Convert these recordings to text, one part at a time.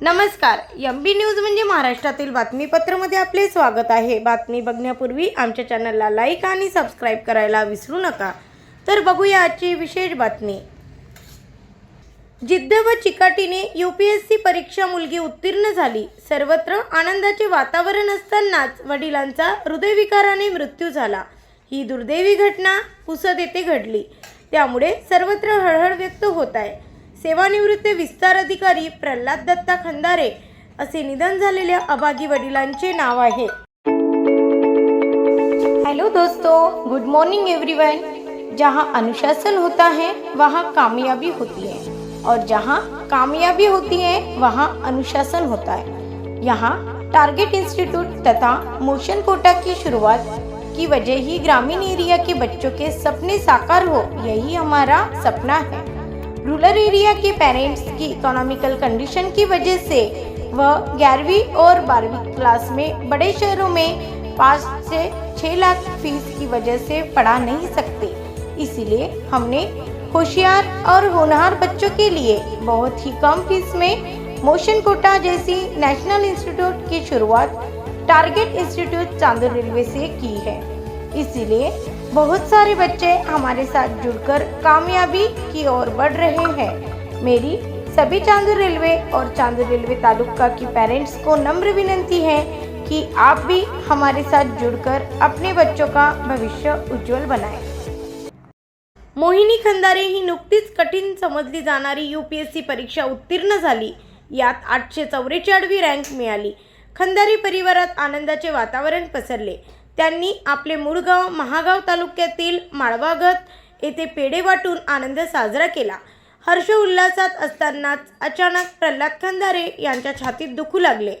नमस्कार M B news म्हणजे महाराष्ट्रातील बातमीपत्रामध्ये आपले स्वागत आहे. बातमी बघण्यापूर्वी आमच्या चॅनलला लाईक आणि सबस्क्राईब करायला विसरू नका. तर बघूया आजची विशेष बातमी. जिद्द व चिकाटीने यू पी एस सी परीक्षा मुलगी उत्तीर्ण झाली. सर्वत्र आनंदाचे वातावरण असतानाच वडिलांचा हृदयविकाराने मृत्यू झाला. ही दुर्दैवी घटना पुसद येथे घडली. त्यामुळे सर्वत्र हळहळ व्यक्त होत आहे. सेवानिवृत्त विस्तार अधिकारी प्रल्हाद दत्ता खंदारे असे निधन झालेल्या अभागी वडिलांचे नाव आहे. हेलो दोस्तों गुड मॉर्निंग एवरीवन जहाँ अनुशासन होता है वहाँ कामयाबी होती है. और जहाँ कामयाबी होती है वहाँ अनुशासन होता है. यहाँ टारगेट इंस्टीट्यूट तथा मोशन कोटा की शुरुआत की वजह ही ग्रामीण एरिया के बच्चों के सपने साकार हो यही हमारा सपना है. रूरल एरिया के पेरेंट्स की इकोनॉमिकल कंडीशन की वजह से वह ग्यारहवीं और बारहवीं क्लास में बड़े शहरों में पाँच से छः लाख फ़ीस की वजह से पढ़ा नहीं सकते। इसीलिए हमने होशियार और होनहार बच्चों के लिए बहुत ही कम फ़ीस में मोशन कोटा जैसी नेशनल इंस्टीट्यूट की शुरुआत टारगेट इंस्टीट्यूट चांदर रेलवे से की है। इसीलिए बहुत सारे बच्चे हमारे साथ जुड़कर कामयाबी की ओर बढ़ रहे हैं। मेरी सभी चांदू रेलवे और चांदू रेलवे तालुका की पेरेंट्स को नम्र विनंती है कि आप भी हमारे साथ जुड़कर अपने बच्चों का भविष्य उज्जवल बनाएं। मोहिनी खंदारे ही नुकतीच कठीण समजली जाणारी यू पी एस सी परीक्षा उत्तीर्ण झाली. यात आठशे चौवेचाळवी रँक मिळाली. खंदारी परिवारात आनंदाचे वातावरण पसरले. त्यांनी आपले मुळगाव महागाव तालुक्यातील माळवागत येथे पेढे वाटून आनंद साजरा केला. हर्ष उल्हासात असतानाच अचानक प्रल्हाद खंदारे यांच्या छातीत दुखू लागले.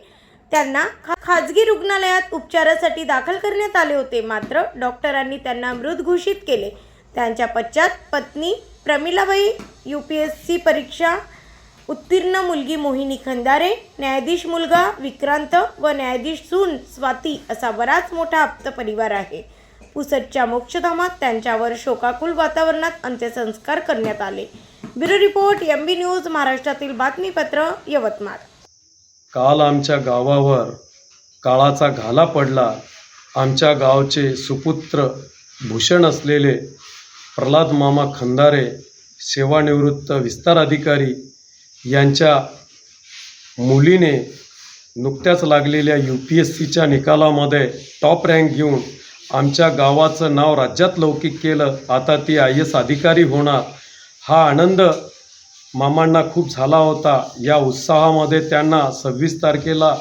त्यांना खा खाजगी रुग्णालयात उपचारासाठी दाखल करण्यात आले होते. मात्र डॉक्टरांनी त्यांना मृत घोषित केले. त्यांच्या पश्चात पत्नी Pramilabai U P S C परीक्षा उत्तीर्ण मुलगी मोहिनी खंदारे न्यायाधीश मुलगा विक्रांत व न्यायाधीश सून स्वाती असा बराच मोठा आप्त परिवार आहे. पुसटच्या मोक्षधामात त्यांच्यावर शोकाकुल वातावरणात अंत्यसंस्कार करण्यात आले. Bureau report M B news महाराष्ट्रातील बातमीपत्र यवतमाळ. काल आमच्या गावावर काळाचा घाला पडला. आमच्या गावचे सुपुत्र भूषण असलेले प्रल्हाद मामा खंदारे सेवानिवृत्त विस्तार अधिकारी यांच्या मुलीने नुकत्याच लागलेल्या यू पी एस सीच्या निकालामध्ये टॉप रँक घेऊन आमच्या गावाचं नाव राज्यात लौकिक केलं. आता ती आय एस अधिकारी होणार. हा आनंद मामांना खूप झाला होता. या उत्साहामध्ये त्यांना सव्वीस तारखेला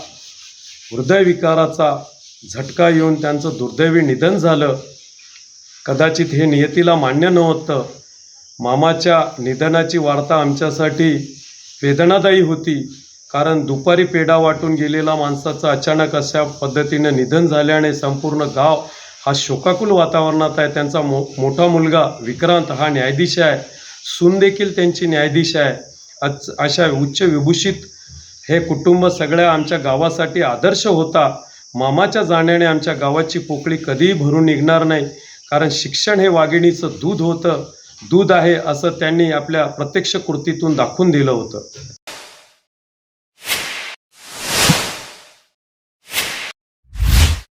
हृदयविकाराचा झटका येऊन त्यांचं दुर्दैवी निधन झालं. कदाचित हे नियतीला मान्य नव्हतं. मामाच्या निधनाची वार्ता आमच्यासाठी वेदनादायी होती. कारण दुपारी पेढा वाटून गेलेला माणसाचं अचानक अशा पद्धतीनं निधन झाल्याने संपूर्ण गाव हा शोकाकुल वातावरणात आहे. त्यांचा मो मोठा मुलगा विक्रांत हा न्यायाधीश आहे. सून देखील त्यांची न्यायाधीश आहे. अच अशा उच्च विभूषित हे कुटुंब सगळ्या आमच्या गावासाठी आदर्श होता. मामाच्या जाण्याने आमच्या गावाची पोकळी कधीही भरून निघणार नाही. कारण शिक्षण हे वाघिणीचं दूध होतं. दूध आहे असं त्यांनी आपल्या प्रत्यक्ष कृतीतून दाखवून दिलं होतं.